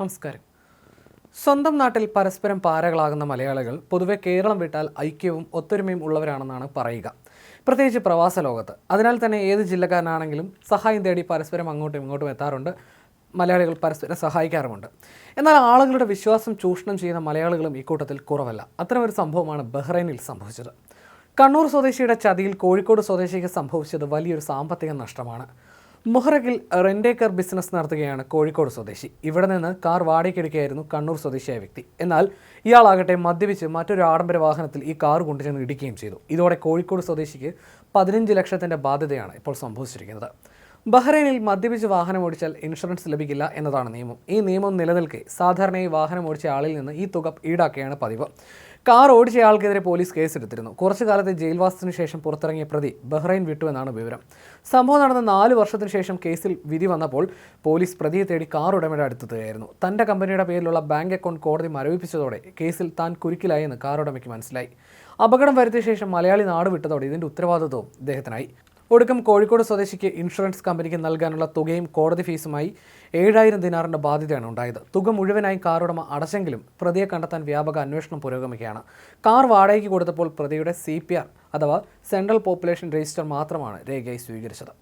നമസ്കാരം. സ്വന്തം നാട്ടിൽ പരസ്പരം പാരകളാകുന്ന മലയാളികൾ പൊതുവെ കേരളം വിട്ടാൽ ഐക്യവും ഒത്തൊരുമയും ഉള്ളവരാണെന്നാണ് പറയുക. പ്രത്യേകിച്ച് പ്രവാസ ലോകത്ത്. അതിനാൽ തന്നെ ഏത് ജില്ലക്കാരനാണെങ്കിലും സഹായം തേടി പരസ്പരം അങ്ങോട്ടും ഇങ്ങോട്ടും എത്താറുണ്ട്. മലയാളികൾ പരസ്പരം സഹായിക്കാറുമുണ്ട്. എന്നാൽ ആളുകളുടെ വിശ്വാസം ചൂഷണം ചെയ്യുന്ന മലയാളികളും ഇക്കൂട്ടത്തിൽ കുറവല്ല. അത്തരമൊരു സംഭവമാണ് ബഹ്റൈനിൽ സംഭവിച്ചത്. കണ്ണൂർ സ്വദേശിയുടെ ചതിയിൽ കോഴിക്കോട് സ്വദേശിക്ക് സംഭവിച്ചത് വലിയൊരു സാമ്പത്തിക നഷ്ടമാണ്. മുഹറകിൽ റെന്റേക്കർ ബിസിനസ് നടത്തുകയാണ് കോഴിക്കോട് സ്വദേശി. ഇവിടെ നിന്ന് കാർ വാടകയ്ക്കെടുക്കുകയായിരുന്നു കണ്ണൂർ സ്വദേശിയായ വ്യക്തി. എന്നാൽ ഇയാളാകട്ടെ മദ്യപിച്ച് മറ്റൊരു ആഡംബര വാഹനത്തിൽ ഈ കാർ കൊണ്ടുചെന്ന് ഇടിക്കുകയും ചെയ്തു. ഇതോടെ കോഴിക്കോട് സ്വദേശിക്ക് പതിനഞ്ച് ലക്ഷത്തിന്റെ ബാധ്യതയാണ് ഇപ്പോൾ സംഭവിച്ചിരിക്കുന്നത്. ബഹ്റൈനിൽ മദ്യപിച്ച് വാഹനം ഓടിച്ചാൽ ഇൻഷുറൻസ് ലഭിക്കില്ല എന്നതാണ് നിയമം. ഈ നിയമം നിലനിൽക്കെ സാധാരണയായി വാഹനം ഓടിച്ച ആളിൽ നിന്ന് ഈ തുക ഈടാക്കുകയാണ് പതിവ്. കാർ ഓടിച്ചയാൾക്കെതിരെ പോലീസ് കേസെടുത്തിരുന്നു. കുറച്ചു കാലത്തെ ജയിൽവാസത്തിന് ശേഷം പുറത്തിറങ്ങിയ പ്രതി ബഹ്റൈൻ വിട്ടു എന്നാണ് വിവരം. സംഭവം നടന്ന നാല് വർഷത്തിന് ശേഷം കേസിൽ വിധി വന്നപ്പോൾ പോലീസ് പ്രതിയെ തേടി കാർ ഉടമയുടെ അടുത്തെത്തുകയായിരുന്നു. തന്റെ കമ്പനിയുടെ പേരിലുള്ള ബാങ്ക് അക്കൗണ്ട് കോടതി മരവിപ്പിച്ചതോടെ കേസിൽ താൻ കുരുക്കിലായെന്ന് കാർ ഉടമയ്ക്ക് മനസ്സിലായി. അപകടം വരുത്തിയ ശേഷം മലയാളി നാട് വിട്ടതോടെ ഇതിന്റെ ഉത്തരവാദിത്വവും ഇദ്ദേഹത്തിനായി. ഒടുക്കം കോഴിക്കോട് സ്വദേശിക്ക് ഇൻഷുറൻസ് കമ്പനിക്ക് നൽകാനുള്ള തുകയും കോടതി ഫീസുമായി ഏഴായിരം ദിനാറിന്റെ ബാധ്യതയാണ് ഉണ്ടായത്. തുക മുഴുവനായി കാറുടമ അടച്ചെങ്കിലും പ്രതിയെ കണ്ടെത്താൻ വ്യാപക അന്വേഷണം പുരോഗമിക്കുകയാണ്. കാർ വാടകയ്ക്ക് കൊടുത്തപ്പോൾ പ്രതിയുടെ സി അഥവാ സെൻട്രൽ പോപ്പുലേഷൻ രജിസ്റ്റർ മാത്രമാണ് രേഖയായി സ്വീകരിച്ചത്.